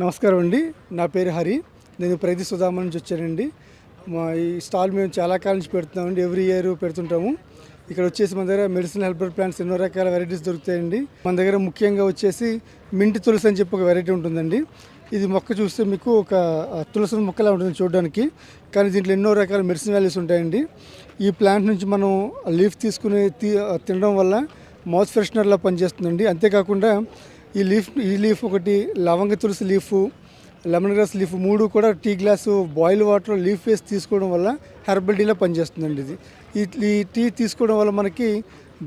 నమస్కారం అండి. నా పేరు హరి. నేను ప్రగతి సుధామ నుంచి వచ్చానండి. మా ఈ స్టాల్ మేము చాలా కాలం నుంచి పెడుతున్నామండి. ఎవ్రీ ఇయర్ పెడుతుంటాము. ఇక్కడ వచ్చేసి మన దగ్గర మెడిసిన్ హెల్పర్ ప్లాంట్స్ ఎన్నో రకాల వెరైటీస్ దొరుకుతాయండి. మన దగ్గర ముఖ్యంగా వచ్చేసి మింటి తులసి అని చెప్పి ఒక వెరైటీ ఉంటుందండి. ఇది మొక్క చూస్తే మీకు ఒక తులసి మొక్కలా ఉంటుంది చూడడానికి. కానీ దీంట్లో ఎన్నో రకాల మెడిసిన్ వాల్యూస్ ఉంటాయండి. ఈ ప్లాంట్ నుంచి మనం లీఫ్ తీసుకుని తినడం వల్ల మౌత్ ఫ్రెషనర్లా పనిచేస్తుందండి. అంతేకాకుండా ఈ లీఫ్ ఈ లీఫ్ ఒకటి లవంగ తులసి లీఫ్ లెమన్ గ్రాస్ లీఫ్ మూడు కూడా tea glass boil water leaf వేసి తీసుకోవడం వల్ల హెర్బల్ టీలో పనిచేస్తుందండి ఇది. ఈ టీ తీసుకోవడం వల్ల మనకి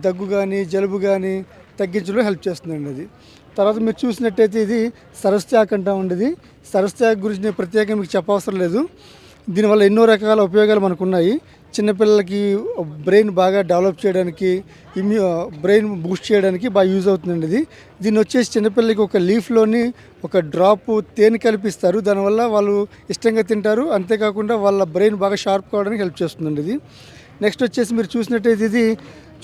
దగ్గు కానీ జలుబు కానీ తగ్గించడంలో హెల్ప్ చేస్తుందండి అది. తర్వాత మీరు చూసినట్టయితే ఇది సరస్త్యాక్ అంటా ఉండేది సరస్త్యాక్ గురించి నేను ప్రత్యేకంగా మీకు చెప్పవసరం లేదు. దీనివల్ల ఎన్నో రకాల ఉపయోగాలు మనకు ఉన్నాయి. చిన్నపిల్లలకి బ్రెయిన్ బాగా డెవలప్ చేయడానికి ఇమ్యూ బ్రెయిన్ బూస్ట్ చేయడానికి బాగా యూజ్ అవుతుందండి ఇది. దీన్ని వచ్చేసి చిన్నపిల్లలకి ఒక లీఫ్లోని ఒక డ్రాప్ తేనె కల్పిస్తారు. దానివల్ల వాళ్ళు ఇష్టంగా తింటారు. అంతేకాకుండా వాళ్ళ బ్రెయిన్ బాగా షార్ప్ కావడానికి హెల్ప్ చేస్తుందండి ఇది. నెక్స్ట్ వచ్చేసి మీరు చూసినట్టయితే ఇది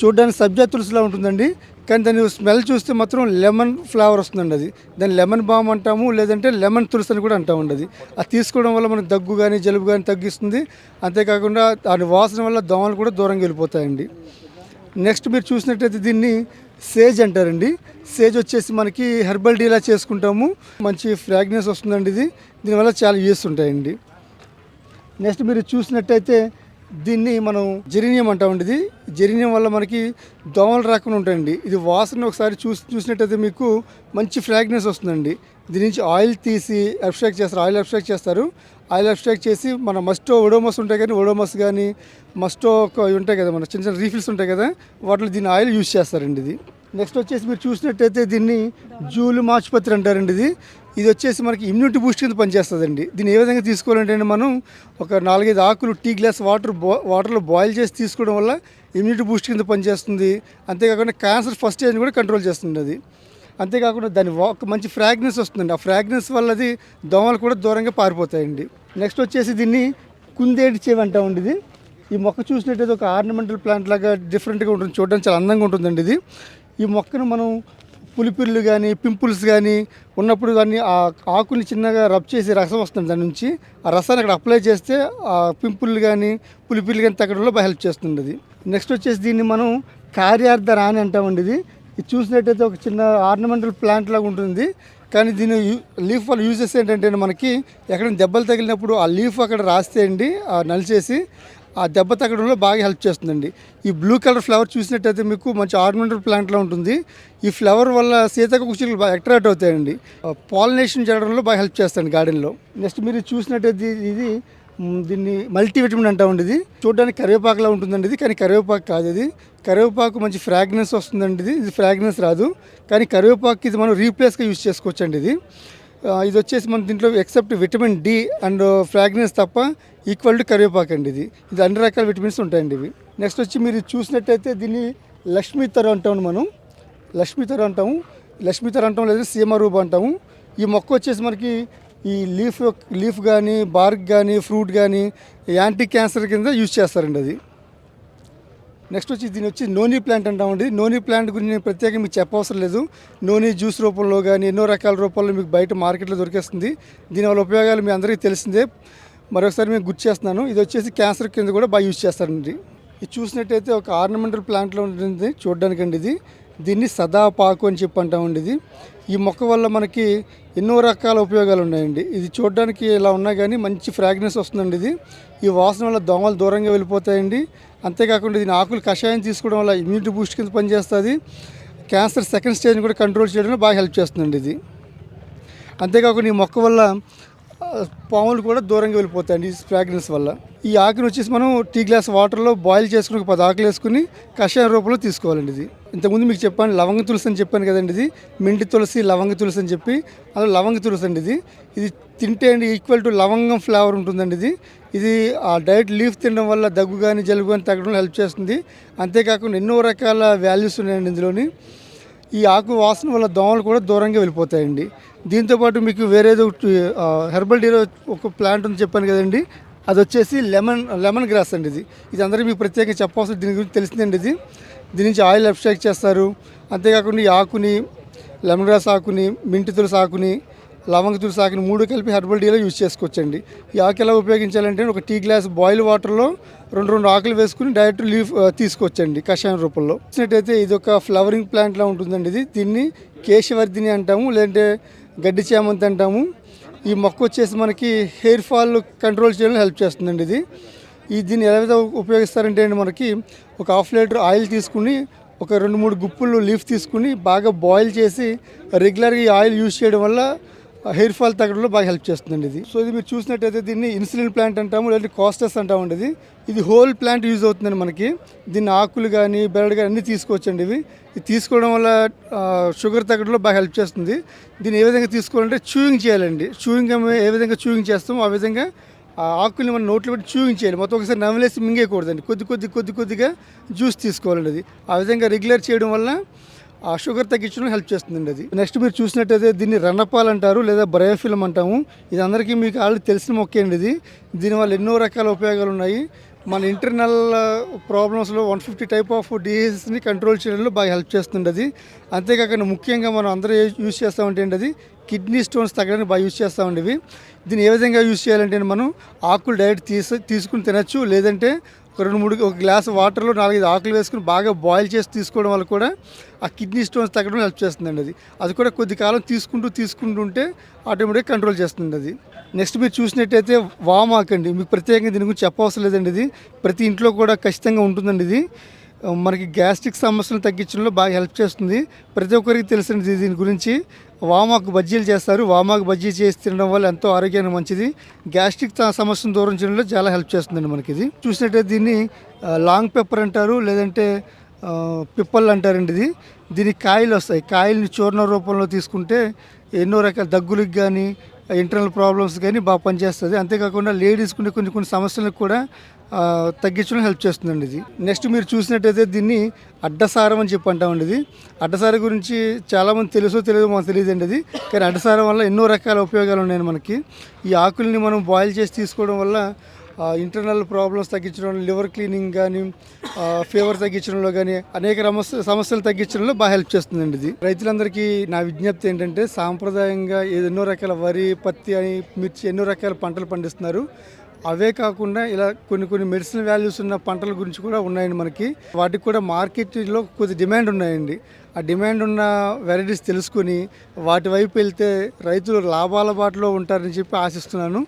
చూడడానికి సబ్జా తులసిలా ఉంటుందండి. కానీ దాని స్మెల్ చూస్తే మాత్రం లెమన్ ఫ్లేవర్ వస్తుందండి అది. దాన్ని లెమన్ బామ్ అంటాము లేదంటే లెమన్ తులసి అని కూడా అంటామండి అది. అది తీసుకోవడం వల్ల మనకు దగ్గు కానీ జలుబు కానీ తగ్గిస్తుంది. అంతేకాకుండా దాని వాసన వల్ల దోమలు కూడా దూరంగా వెళ్ళిపోతాయండి. నెక్స్ట్ మీరు చూసినట్టయితే దీన్ని సేజ్ అంటారండి. సేజ్ వచ్చేసి మనకి హెర్బల్ డీలా చేసుకుంటాము. మంచి ఫ్రాగ్నెన్స్ వస్తుందండి ఇది. దీనివల్ల చాలా యూస్ ఉంటాయండి. నెక్స్ట్ మీరు చూసినట్టయితే దీన్ని మనం జెరీనియం అంటామండి ఇది. జెరీనియం వల్ల మనకి దోమలు రాకుండా ఉంటాయండి. ఇది వాసన ఒకసారి చూసి చూసినట్టయితే మీకు మంచి ఫ్రాగ్నెన్స్ వస్తుందండి. దీని నుంచి ఆయిల్ తీసి అబ్స్ట్రాక్ట్ చేస్తారు. ఆయిల్ అబ్స్ట్రాక్ట్ చేస్తారు. ఆయిల్ అబ్స్ట్రాక్ట్ చేసి మన మస్టో ఒడోమస్ ఉంటాయి కానీ ఒడోమస్ కానీ మస్టో ఒక ఉంటాయి కదా మన చిన్న చిన్న రీఫిల్స్ ఉంటాయి కదా వాటిలో దీని ఆయిల్ యూజ్ చేస్తారండి ఇది. నెక్స్ట్ వచ్చేసి మీరు చూసినట్టయితే దీన్ని జూలు మాచుపత్రి అంటారండి ఇది. ఇది వచ్చేసి మనకి ఇమ్యూనిటీ బూస్ట్ కింద పనిచేస్తుందండి. దీన్ని ఏ విధంగా తీసుకోవాలంటే మనం ఒక నాలుగైదు ఆకులు టీ గ్లాస్ వాటర్ బో వాటర్లో బాయిల్ చేసి తీసుకోవడం వల్ల ఇమ్యూనిటీ బూస్ట్ కింద పనిచేస్తుంది. అంతేకాకుండా క్యాన్సర్ ఫస్ట్ స్టేజ్ కూడా కంట్రోల్ చేస్తుంది అది. అంతేకాకుండా దాని ఒక మంచి ఫ్రాగ్నెన్స్ వస్తుందండి. ఆ ఫ్రాగ్నెన్స్ వల్ల అది దోమలు కూడా దూరంగా పారిపోతాయండి. నెక్స్ట్ వచ్చేసి దీన్ని కుందేటి చెవి అంటామండి ఇది. ఈ మొక్క చూసినట్టయితే ఒక ఆర్నమెంటల్ ప్లాంట్ లాగా డిఫరెంట్గా ఉంటుంది. చూడడానికి చాలా అందంగా ఉంటుందండి ఇది. ఈ మొక్కను మనం పులిపిర్లు కానీ పింపుల్స్ కానీ ఉన్నప్పుడు దాన్ని ఆ ఆకుని చిన్నగా రబ్ చేసి రసం వస్తుంది దాని నుంచి. ఆ రసాన్ని అక్కడ అప్లై చేస్తే ఆ పింపుల్లు కానీ పులిపిర్లు కానీ తగ్గడంలో బాగా హెల్ప్ చేస్తుంది అది నెక్స్ట్ వచ్చేసి దీన్ని మనం కార్యార్థ రాని అంటామండి ఇది. ఇది చూసినట్టయితే ఒక చిన్న ఆర్నమెంటల్ ప్లాంట్ లాగా ఉంటుంది. కానీ దీని లీఫ్ వల్ల యూజెస్ ఏంటంటే మనకి ఎక్కడైనా దెబ్బలు తగిలినప్పుడు ఆ లీఫ్ అక్కడ రాస్తే అండి ఆ నలిచేసి ఆ ఆ దెబ్బ తగ్గడంలో బాగా హెల్ప్ చేస్తుందండి. ఈ బ్లూ కలర్ ఫ్లవర్ చూసినట్టయితే మీకు మంచి ఆర్నమెంటల్ ప్లాంట్లో ఉంటుంది. ఈ ఫ్లవర్ వల్ల సీతక కుషిలు బాగా అట్రాక్ట్ అవుతాయండి. పాలినేషన్ చేయడంలో బాగా హెల్ప్ చేస్తాయండి గార్డెన్లో. నెక్స్ట్ మీరు చూసినట్టయితే ఇది- దీన్ని మల్టీవిటమిన్ అంటామండి ఇది. చూడడానికి కరివేపాకులా ఉంటుందండి ఇది కానీ కరివేపాకు కాదు ఇది. కరివేపాకు మంచి ఫ్రాగ్నెన్స్ వస్తుందండి ఇది. ఇది ఫ్రాగ్నెన్స్ రాదు. కానీ కరివేపాకు ఇది మనం రీప్లేస్గా యూజ్ చేసుకోవచ్చండి ఇది. ఇది వచ్చేసి మన దీంట్లో except vitamin D and fragrance తప్ప ఈక్వల్ టు కరివేపాకు అండి ఇది. ఇది అన్ని రకాల విటమిన్స్ ఉంటాయండి ఇవి. నెక్స్ట్ వచ్చి మీరు చూసినట్టయితే దీన్ని లక్ష్మీతర అంటాము మనం. లక్ష్మీతర అంటాము. లక్ష్మీతర అంటాం లేదా సీమరూప అంటాము. ఈ మొక్క వచ్చేసి మనకి ఈ లీఫ్ లీఫ్ కానీ బార్క్ కానీ ఫ్రూట్ కానీ యాంటీ క్యాన్సర్ కింద యూజ్ చేస్తారండి అది. నెక్స్ట్ వచ్చి దీని వచ్చి నోనీ ప్లాంట్ అంటామండి. నోనీ ప్లాంట్ గురించి నేను ప్రత్యేకంగా మీకు చెప్పవసరం లేదు. నోనీ జ్యూస్ రూపంలో కానీ ఎన్నో రకాల రూపాల్లో మీకు బయట మార్కెట్లో దొరికేస్తుంది. దీనివల్ల ఉపయోగాలు మీ అందరికీ తెలిసిందే. మరొకసారి మేము గుర్తు చేస్తున్నాను. ఇది వచ్చేసి క్యాన్సర్ కింద కూడా బాగా యూజ్ చేస్తారండి. ఇది చూసినట్టయితే ఒక ఆర్నమెంటల్ ప్లాంట్లో ఉంటుంది చూడడానికండి ఇది. దీన్ని సదాపాకు అని చెప్పి అంటా ఉండేది ఈ మొక్క వల్ల మనకి ఎన్నో రకాల ఉపయోగాలు ఉన్నాయండి. ఇది చూడడానికి ఇలా ఉన్నా కానీ మంచి ఫ్రాగ్రెన్స్ వస్తుందండి ఇది. ఈ వాసన వల్ల దోమలు దూరంగా వెళ్ళిపోతాయండి. అంతేకాకుండా దీని ఆకులు కషాయం తీసుకోవడం వల్ల ఇమ్యూనిటీ బూస్ట్ కింద పనిచేస్తుంది. క్యాన్సర్ సెకండ్ స్టేజ్ని కూడా కంట్రోల్ చేయడంలో బాగా హెల్ప్ చేస్తుందండి ఇది. అంతేకాకుండా ఈ మొక్క వల్ల పాములు కూడా దూరంగా వెళ్ళిపోతాయండి ఈ ఫ్రాగ్రెన్స్ వల్ల. ఈ ఆకును వచ్చేసి మనం టీ గ్లాస్ వాటర్లో బాయిల్ చేసుకుని ఒక పది ఆకులు వేసుకుని కషాయం రూపంలో తీసుకోవాలండి ఇది. ఇంతకుముందు మీకు చెప్పాను లవంగ తులసి అని చెప్పాను కదండి ఇది. మెండి తులసి లవంగ తులసి అని చెప్పి అలా లవంగ తులసి అండి ఇది. ఇది తింటే అండి ఈక్వల్ టు లవంగం ఫ్లేవర్ ఉంటుందండి ఇది. ఇది ఆ డైట్ లీఫ్ తినడం వల్ల దగ్గు కానీ జలుబు కానీ తగ్గడంలో హెల్ప్ చేస్తుంది. అంతేకాకుండా ఎన్నో రకాల వాల్యూస్ ఉన్నాయండి ఇందులోని. ఈ ఆకు వాసన వల్ల దోమలు కూడా దూరంగా వెళ్ళిపోతాయండి. దీంతోపాటు మీకు వేరేది ఒకటి హెర్బల్ డీలో ఒక ప్లాంట్ ఉంది చెప్పాను కదండి. అది వచ్చేసి లెమన్ లెమన్ గ్రాస్ అండి ఇది. ఇది అందరికీ మీకు ప్రత్యేకంగా చెప్పవలసిన దీని గురించి తెలిసిందండి ఇది. దీని నుంచి ఆయిల్ అబ్స్ట్రాక్ట్ చేస్తారు. అంతేకాకుండా ఈ ఆకుని లెమన్ గ్రాస్ ఆకుని మింటి తులసి ఆకుని లవంగ తులసి ఆకుని మూడు కలిపి హెర్బల్ డీలో యూజ్ చేసుకోవచ్చండి. ఈ ఆకు ఎలా ఉపయోగించాలంటే ఒక టీ గ్లాస్ బాయిల్ వాటర్లో రెండు రెండు ఆకులు వేసుకుని డైరెక్ట్ లీఫ్ తీసుకోవచ్చండి కషాయం రూపంలో. వచ్చినట్టయితే ఇది ఒక ఫ్లవరింగ్ ప్లాంట్లా ఉంటుందండి ఇది. దీన్ని కేశవర్ధిని అంటాము లేదంటే గడ్డి చేమంతి అంటాము. ఈ మొక్క వచ్చేసి మనకి హెయిర్ ఫాల్ కంట్రోల్ చేయడంలో హెల్ప్ చేస్తుందండి ఇది. ఈ దీన్ని ఎలా విధంగా ఉపయోగిస్తారంటే అండి మనకి ఒక హాఫ్ లీటర్ ఆయిల్ తీసుకుని ఒక రెండు మూడు గుప్పులు లీఫ్ తీసుకుని బాగా బాయిల్ చేసి రెగ్యులర్గా ఈ ఆయిల్ యూజ్ చేయడం వల్ల హెయిర్ ఫాల్ తగ్గడంలో బాగా హెల్ప్ చేస్తుందండి ఇది. సో ఇది మీరు చూసినట్టయితే దీన్ని ఇన్సులిన్ ప్లాంట్ అంటాము లేదంటే కాస్టస్ అంటామండి ఇది. ఇది హోల్ ప్లాంట్ యూజ్ అవుతుందండి మనకి. దీన్ని ఆకులు కానీ బెరడు కానీ అన్నీ తీసుకోవచ్చండి ఇవి. ఇది తీసుకోవడం వల్ల షుగర్ తగ్గడంలో బాగా హెల్ప్ చేస్తుంది. దీన్ని ఏ విధంగా తీసుకోవాలంటే చూయింగ్ చేయాలండి. చూయింగ్ ఏ విధంగా చూయింగ్ చేస్తామో ఆ విధంగా ఆ ఆకుల్ని మనం నోట్లో పెట్టి చూయింగ్ చేయాలి. మొత్తం ఒకసారి నమిలేసి మింగేయకూడదండి. కొద్ది కొద్ది కొద్ది కొద్దిగా జ్యూస్ తీసుకోవాలండి అది. ఆ విధంగా రెగ్యులర్ చేయడం వల్ల ఆ షుగర్ తగ్గించడం హెల్ప్ చేస్తుందండి అది. నెక్స్ట్ మీరు చూసినట్టయితే దీన్ని రన్నపాల్ అంటారు లేదా బ్రయోఫిల్మ్ అంటాము. ఇది అందరికీ మీకు ఆల్రెడీ తెలిసిన మొక్క అండి ఇది. దీనివల్ల ఎన్నో రకాల ఉపయోగాలు ఉన్నాయి. మన ఇంటర్నల్ ప్రాబ్లమ్స్లో వన్ ఫిఫ్టీ టైప్ ఆఫ్ డిసీజెస్ని కంట్రోల్ చేయడంలో బాగా హెల్ప్ చేస్తుంది అది. అంతేకాకుండా ముఖ్యంగా మనం అందరూ యూజ్ చేస్తామంటే అది కిడ్నీ స్టోన్స్ తగ్గడానికి బాగా యూజ్ చేస్తామండి ఇవి దీన్ని ఏ విధంగా యూజ్ చేయాలంటే మనం ఆకులు డైరెక్ట్ తీసి తీసుకుని తినచ్చు. లేదంటే ఒక రెండు మూడు ఒక గ్లాస్ వాటర్లో నాలుగైదు ఆకులు వేసుకుని బాగా బాయిల్ చేసి తీసుకోవడం వల్ల కూడా ఆ కిడ్నీ స్టోన్స్ తగ్గడం హెల్ప్ చేస్తుందండి అది. అది కూడా కొద్ది కాలం తీసుకుంటూ తీసుకుంటూ ఉంటే ఆటోమేటిక్గా కంట్రోల్ చేస్తుంది అది. నెక్స్ట్ మీరు చూసినట్టయితే వామాక్ అండి. మీకు ప్రత్యేకంగా దీని గురించి చెప్పవసరం లేదండి ఇది. ప్రతి ఇంట్లో కూడా ఖచ్చితంగా ఉంటుందండి ఇది. మనకి గ్యాస్ట్రిక్ సమస్యలు తగ్గించడంలో బాగా హెల్ప్ చేస్తుంది. ప్రతి ఒక్కరికి తెలిసినది దీని గురించి వామాకు బజ్జీలు చేస్తారు. వామాకు బజ్జీ చేసి తినడం వల్ల ఎంతో ఆరోగ్యానికి మంచిది. గ్యాస్ట్రిక్ సమస్యను దూరం చేయడంలో చాలా హెల్ప్ చేస్తుందండి మనకి ఇది. చూసినట్టయితే దీన్ని లాంగ్ పెప్పర్ అంటారు లేదంటే పిప్పల్ అంటారండి ఇది. దీనికి కాయలు వస్తాయి. కాయల్ని చూర్ణ రూపంలో తీసుకుంటే ఎన్నో రకాల దగ్గులకు కానీ ఇంటర్నల్ ప్రాబ్లమ్స్ కానీ బాగా పనిచేస్తుంది. అంతేకాకుండా లేడీస్కి కొన్ని కొన్ని సమస్యలకు కూడా తగ్గించడం హెల్ప్ చేస్తుందండి ఇది. నెక్స్ట్ మీరు చూసినట్టయితే దీన్ని అడ్డసారం అని చెప్పి అంటామండి ఇది. అడ్డసారం గురించి చాలామంది తెలుసో తెలియదో మాకు తెలియదండి ఇది. కానీ అడ్డసారం వల్ల ఎన్నో రకాల ఉపయోగాలు ఉన్నాయి మనకి. ఈ ఆకుల్ని మనం బాయిల్ చేసి తీసుకోవడం వల్ల ఇంటర్నల్ ప్రాబ్లమ్స్ తగ్గించడం లివర్ క్లీనింగ్ కానీ ఫీవర్ తగ్గించడంలో కానీ అనేక సమస్య సమస్యలు తగ్గించడంలో బాగా హెల్ప్ చేస్తుందండి ఇది. రైతులందరికీ నా విజ్ఞప్తి ఏంటంటే సాంప్రదాయంగా ఎన్నో రకాల వరి పత్తి అని మిర్చి ఎన్నో రకాల పంటలు పండిస్తున్నారు. అవే కాకుండా ఇలా కొన్ని కొన్ని మెడిసిన్ వాల్యూస్ ఉన్న పంటల గురించి కూడా ఉన్నాయండి మనకి. వాటికి కూడా మార్కెట్లో కొద్ది డిమాండ్ ఉన్నాయండి. ఆ డిమాండ్ ఉన్న వెరైటీస్ తెలుసుకొని వాటి వైపు వెళ్తే రైతులు లాభాల బాటలో ఉంటారని చెప్పి ఆశిస్తున్నాను.